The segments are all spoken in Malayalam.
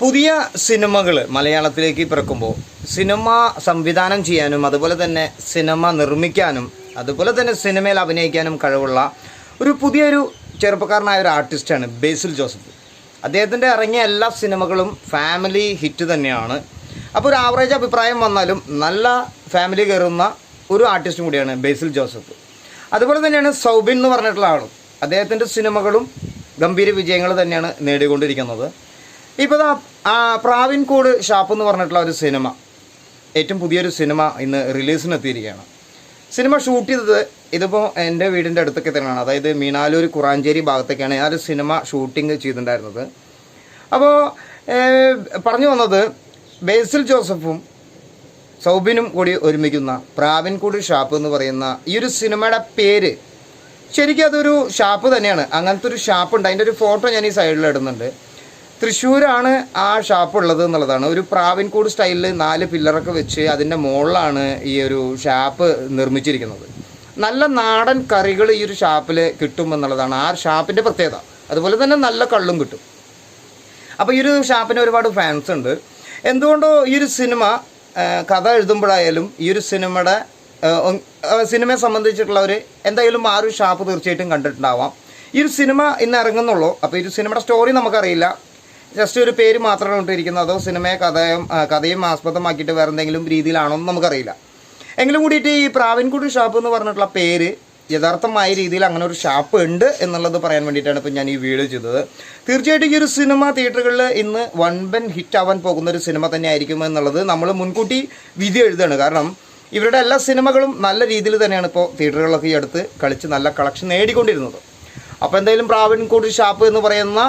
പുതിയ സിനിമകൾ മലയാളത്തിലേക്ക് പിറക്കുമ്പോൾ സിനിമ സംവിധാനം ചെയ്യാനും അതുപോലെ തന്നെ സിനിമ നിർമ്മിക്കാനും അതുപോലെ തന്നെ സിനിമയിൽ അഭിനയിക്കാനും കഴിവുള്ള ഒരു പുതിയൊരു ചെറുപ്പക്കാരനായ ഒരു ആർട്ടിസ്റ്റാണ് ബേസിൽ ജോസഫ്. അദ്ദേഹത്തിന്റെ ഇറങ്ങിയ എല്ലാ സിനിമകളും ഫാമിലി ഹിറ്റ് തന്നെയാണ്. അപ്പോൾ ഒരു ആവറേജ് അഭിപ്രായം വന്നാലും നല്ല ഫാമിലി കയറുന്ന ഒരു ആർട്ടിസ്റ്റും കൂടിയാണ് ബേസിൽ ജോസഫ്. അതുപോലെ തന്നെയാണ് സൗബിൻ എന്ന് പറഞ്ഞിട്ടുള്ള ആളും. അദ്ദേഹത്തിന്റെ സിനിമകളും ഗംഭീര വിജയങ്ങൾ തന്നെയാണ് നേടിക്കൊണ്ടിരിക്കുന്നത്. ഇപ്പോൾ പ്രാവിൻകൂട് ഷാപ്പ് എന്ന് പറഞ്ഞിട്ടുള്ള ഒരു സിനിമ. ഏറ്റവും പുതിയൊരു സിനിമ ഇന്ന് റിലീസിനെത്തിയിരിക്കുകയാണ്. സിനിമ ഷൂട്ട് ചെയ്തത് ഇതിപ്പോൾ എന്റെ വീടിന്റെ അടുത്തൊക്കെ തന്നെയാണ്. അതായത് മീനാലൂർ കുറാഞ്ചേരി ഭാഗത്തൊക്കെയാണ് ആ ഒരു സിനിമ ഷൂട്ടിംഗ് ചെയ്തിട്ടുണ്ടായിരുന്നത്. അപ്പോൾ പറഞ്ഞു വന്നത് ബേസിൽ ജോസഫും സൗബിനും കൂടി ഒരുമിക്കുന്ന പ്രാവിൻകൂട് ഷാപ്പ് എന്ന് പറയുന്ന ഈ ഒരു സിനിമയുടെ പേര് ശരിക്കും അതൊരു ഷാപ്പ് തന്നെയാണ്. അങ്ങനത്തെ ഒരു ഷാപ്പ് ഉണ്ട് അതിന്റെ ഒരു ഫോട്ടോ ഞാൻ ഈ സൈഡിൽ ഇടുന്നുണ്ട്. തൃശ്ശൂരാണ് ആ ഷാപ്പ് ഉള്ളത് എന്നുള്ളതാണ്. ഒരു പ്രാവിൻകൂട് സ്റ്റൈലിൽ നാല് പില്ലറൊക്കെ വെച്ച് അതിന്റെ മുകളിലാണ് ഈ ഒരു ഷാപ്പ് നിർമ്മിച്ചിരിക്കുന്നത്. നല്ല നാടൻ കറികൾ ഈ ഒരു ഷാപ്പിൽ കിട്ടും എന്നുള്ളതാണ്. ആ ഷാപ്പിന്റെ പ്രത്യേകത. അതുപോലെ തന്നെ നല്ല കള്ളും കിട്ടും. അപ്പോൾ ഈ ഒരു ഷാപ്പിന് ഒരുപാട് ഫാൻസ് ഉണ്ട്. എന്തുകൊണ്ടോ ഈ ഒരു സിനിമ കഥ എഴുതുമ്പോഴായാലും ഈ ഒരു സിനിമയുടെ സിനിമയെ സംബന്ധിച്ചിട്ടുള്ളവർ എന്തായാലും ആ ഒരു ഷാപ്പ് തീർച്ചയായിട്ടും കണ്ടിട്ടുണ്ടാവാം. ഈ ഒരു സിനിമ ഇന്ന് ഇറങ്ങുന്നുള്ളൂ. അപ്പോൾ ഈ ഒരു സിനിമയുടെ സ്റ്റോറി നമുക്കറിയില്ല. ജസ്റ്റ് ഒരു പേര് മാത്രമാണ് ഇട്ടിരിക്കുന്നത്. അതോ സിനിമയെ കഥയും കഥയും ആസ്പദമാക്കിയിട്ട് വേറെ എന്തെങ്കിലും രീതിയിലാണോ എന്ന് നമുക്കറിയില്ല. എങ്കിലും കൂടിയിട്ട് ഈ പ്രാവിൻകുടി ഷാപ്പ് എന്ന് പറഞ്ഞിട്ടുള്ള പേര് യഥാർത്ഥമായ രീതിയിൽ അങ്ങനെ ഒരു ഷാപ്പ് ഉണ്ട് എന്നുള്ളത് പറയാൻ വേണ്ടിയിട്ടാണ് ഇപ്പോൾ ഞാൻ ഈ വീഡിയോ ചെയ്തത്. തീർച്ചയായിട്ടും ഈ ഒരു സിനിമ തിയേറ്ററുകളിൽ ഇന്ന് വൺബൻ ഹിറ്റ് ആവാൻ പോകുന്ന ഒരു സിനിമ തന്നെ ആയിരിക്കും എന്നുള്ളത് നമ്മൾ മുൻകൂട്ടി വിധി എഴുതുകയാണ്. കാരണം ഇവരുടെ എല്ലാ സിനിമകളും നല്ല രീതിയിൽ തന്നെയാണ് ഇപ്പോൾ തിയേറ്ററുകളൊക്കെ ഈ അടുത്ത് കളിച്ച് നല്ല കളക്ഷൻ നേടിക്കൊണ്ടിരുന്നത്. അപ്പോൾ എന്തായാലും പ്രാവിൻകൂടി ഷാപ്പ് എന്ന് പറയുന്ന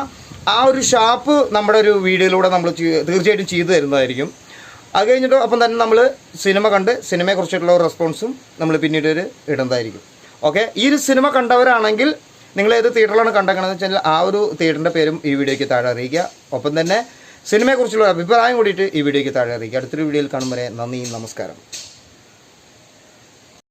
ആ ഒരു ഷാപ്പ് നമ്മുടെ ഒരു വീഡിയോയിലൂടെ നമ്മൾ ചെയ്യ- തീർച്ചയായിട്ടും ചെയ്തു തരുന്നതായിരിക്കും. അത് കഴിഞ്ഞിട്ട് അപ്പം തന്നെ നമ്മൾ സിനിമ കണ്ട് സിനിമയെക്കുറിച്ചിട്ടുള്ള ഒരു റെസ്പോൺസും നമ്മൾ പിന്നീട് ഒരു ഇടുന്നതായിരിക്കും. ഓക്കെ? ഈ ഒരു സിനിമ കണ്ടവരാണെങ്കിൽ നിങ്ങൾ ഏത് തിയേറ്ററിലാണ് കണ്ടേക്കണമെന്ന് വെച്ചാൽ ആ ഒരു തിയേറ്ററിന്റെ പേരും ഈ വീഡിയോയ്ക്ക് താഴെ അറിയിക്കുക. ഒപ്പം തന്നെ സിനിമയെക്കുറിച്ചുള്ള അഭിപ്രായം കൂടിയിട്ട് ഈ വീഡിയോയ്ക്ക് താഴെ അറിയിക്കുക. അടുത്തൊരു വീഡിയോയിൽ കാണും വരെ നന്ദി നമസ്കാരം.